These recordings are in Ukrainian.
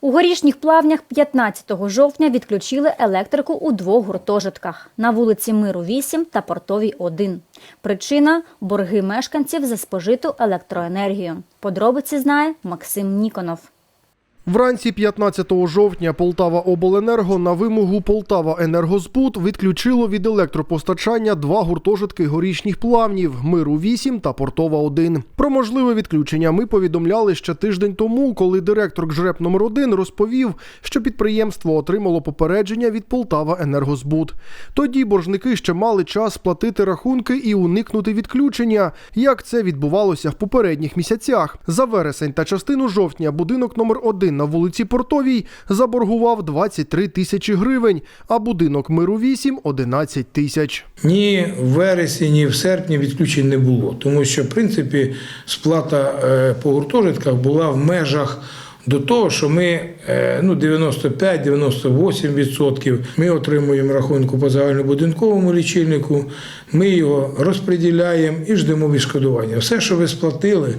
У горішніх плавнях 15 жовтня відключили електрику у двох гуртожитках на вулиці Миру 8 та Портовій 1. Причина – борги мешканців за спожиту електроенергію. Подробиці знає Максим Ніконов. Вранці 15 жовтня Полтава Обленерго на вимогу Полтава Енергозбут відключило від електропостачання два гуртожитки горішніх плавнів Миру 8 та Портова 1. Про можливе відключення ми повідомляли ще тиждень тому, коли директор ГЖРЕП номер 1 розповів, що підприємство отримало попередження від Полтава Енергозбут. Тоді боржники ще мали час сплатити рахунки і уникнути відключення, як це відбувалося в попередніх місяцях. За вересень та частину жовтня будинок номер 1 на вулиці Портовій заборгував 23 тисячі гривень, а будинок Миру 8 – 11 тисяч. Ні в вересні, ні в серпні відключень не було, тому що, в принципі, сплата е, по гуртожитках була в межах до того, що ми е, ну, 95-98% ми отримуємо рахунку по загальнобудинковому лічильнику, ми його розподіляємо і ждемо відшкодування. Все, що ви сплатили,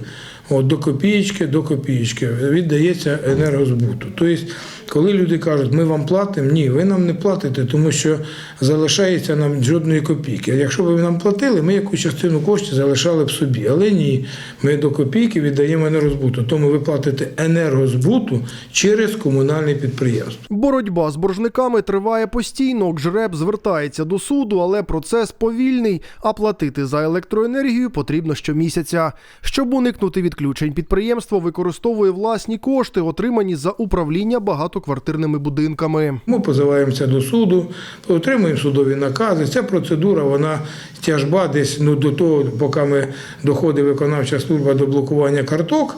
от, до копієчки, до копієчки, віддається енергозбуту. Тобто, коли люди кажуть, ми вам платимо, ні, ви нам не платите, тому що залишається нам жодної копійки. Якщо б ви нам платили, ми якусь частину коштів залишали б собі. Але ні, ми до копійки віддаємо енергозбуту. Тому ви платите енергозбуту через комунальне підприємство. Боротьба з боржниками триває постійно. ГЖРЕП звертається до суду, але процес повільний, а платити за електроенергію потрібно щомісяця. Щоб уникнути відключень, підприємство використовує власні кошти, отримані за управління багатоквартирними будинками. Ми позиваємося до суду, отримуємо судові накази. Ця процедура, вона тяжба десь ну, до того, поки ми доходить виконавча служба до блокування карток.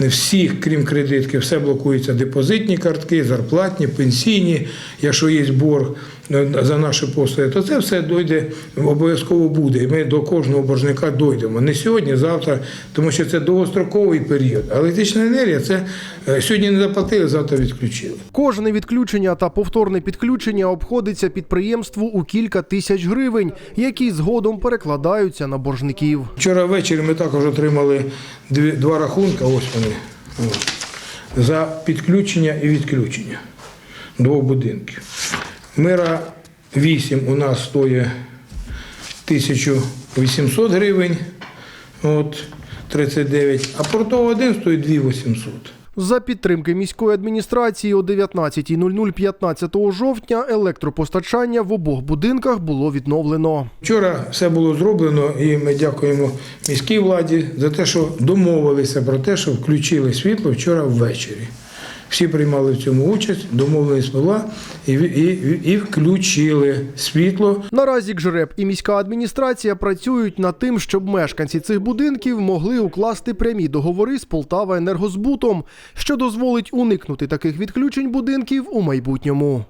Всіх, крім кредитки, все блокується депозитні картки, зарплатні, пенсійні. Якщо є борг за наші послуги, то це все дойде, обов'язково буде. І ми до кожного боржника дойдемо. Не сьогодні, завтра, тому що це довгостроковий період. А електрична енергія це е, сьогодні не заплатили, завтра відключили. Кожне відключення та повторне підключення обходиться підприємству у кілька тисяч гривень, які згодом перекладаються на боржників. Вчора ввечері ми також отримали дві, два рахунки, ось вони, за підключення і відключення двох будинків. Мира 8 у нас стоїть 1800 гривень, от, 39, а портова 1 стоїть 2800. За підтримки міської адміністрації о 19.00 15 жовтня електропостачання в обох будинках було відновлено. Вчора все було зроблено, і ми дякуємо міській владі за те, що домовилися про те, що включили світло вчора ввечері. Всі приймали в цьому участь, домовленість була і, і, і включили світло. Наразі КЖРЕП і міська адміністрація працюють над тим, щоб мешканці цих будинків могли укласти прямі договори з Полтава енергозбутом, що дозволить уникнути таких відключень будинків у майбутньому.